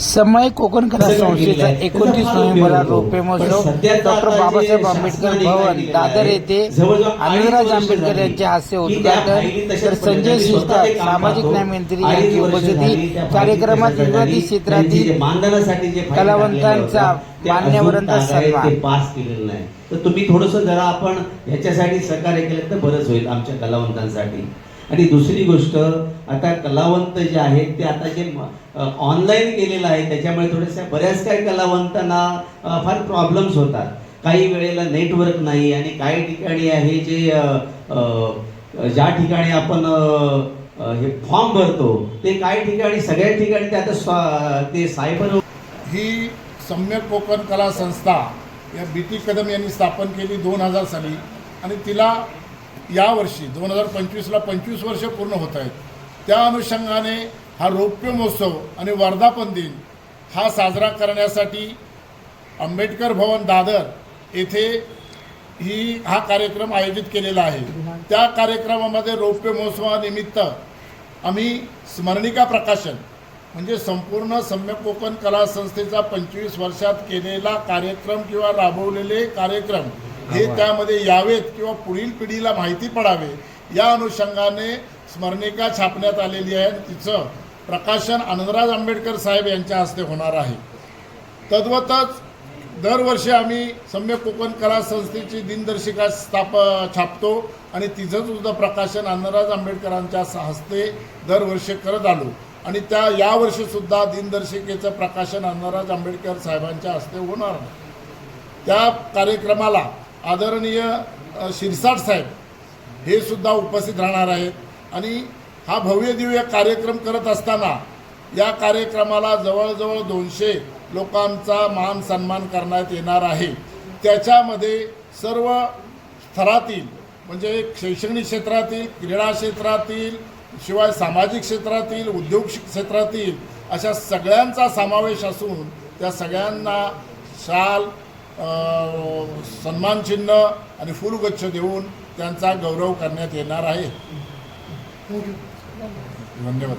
समय कोकण कला संस्थेचा एकोणतीस नोव्हेंबरला रौप्य महोत्सव डॉक्टर बाबासाहेब आंबेडकर भवन दादर येथे अनिलराज आंबेडकर यांच्या हस्ते उद्घाटन. तर संजय शिरसाट सामाजिक न्याय मंत्री यांची उपस्थिती. कार्यक्रमात विरोधी क्षेत्रातील कलावंतांचा मान्यवरांचा सन्मान. पास केलेलं नाही. तर तुम्ही थोडस जरा आपण ह्याच्यासाठी सहकार्य केलं तर बरंच होईल आमच्या कलावंतांसाठी. आणि दुसरी गोष्ट आता कलावंत जे आहेत ते आता जे ऑनलाईन केलेलं आहे त्याच्यामुळे थोड्याशा बऱ्याच काही कलावंतांना फार प्रॉब्लेम्स होतात. काही वेळेला नेटवर्क नाही आणि काही ठिकाणी आहे जे ज्या ठिकाणी आपण हे फॉर्म भरतो ते काही ठिकाणी सगळ्या ठिकाणी ते आता स्वा- ते सायबर हो- ही सम्यक कोकण कला संस्था या बी टी कदम यांनी स्थापन केली दोन हजार साली. आणि तिला यावर्षी दोन हजार पंचवीसला पंचवीस वर्ष पूर्ण होत आहेत. त्या अनुषंगाने हा रौप्य महोत्सव आणि वर्धापन दिन हा साजरा करण्यासाठी आंबेडकर भवन दादर येथे ही हा कार्यक्रम आयोजित केलेला आहे. त्या कार्यक्रमामध्ये रौप्य महोत्सवानिमित्त आम्ही स्मरणिका प्रकाशन म्हणजे संपूर्ण सम्यक कोकण कला संस्थेचा पंचवीस वर्षात केलेला कार्यक्रम किंवा राबवलेले कार्यक्रम हे त्यामध्ये यावेत किंवा पुढील पिढीला माहिती पडावे या अनुषंगाने स्मरणिका छापण्यात आलेली आहे. आणि तिचं प्रकाशन आनंदराज आंबेडकर साहेब यांच्या हस्ते होणार आहे. तद्वतच दरवर्षी आम्ही सम्यक कोकण कला संस्थेची दिनदर्शिका स्थाप छापतो आणि तिचं सुद्धा प्रकाशन आनंदराज आंबेडकरांच्या हस्ते दरवर्षी करत आलो. आणि त्या यावर्षी सुद्धा दिनदर्शिकेचं प्रकाशन आनंदराज आंबेडकर साहेबांच्या हस्ते होणार. त्या कार्यक्रमाला आदरणीय शिरसाट साहेब हे सुद्धा उपस्थित राहणार आहेत. आणि हा भव्य दिव्य कार्यक्रम करत असताना या कार्यक्रमाला जवळजवळ दोनशे लोकांचा मान सन्मान करण्यात येणार आहे. त्याच्यामध्ये सर्व स्तरातील म्हणजे शैक्षणिक क्षेत्रातील क्रीडा क्षेत्रातील शिवाय सामाजिक क्षेत्रातील उद्योग क्षेत्रातील अशा सगळ्यांचा समावेश असून त्या सगळ्यांना शाल सन्मानचिन्ह आणि फुलगच्छ देऊन त्यांचा गौरव करण्यात येणार आहे. धन्यवाद.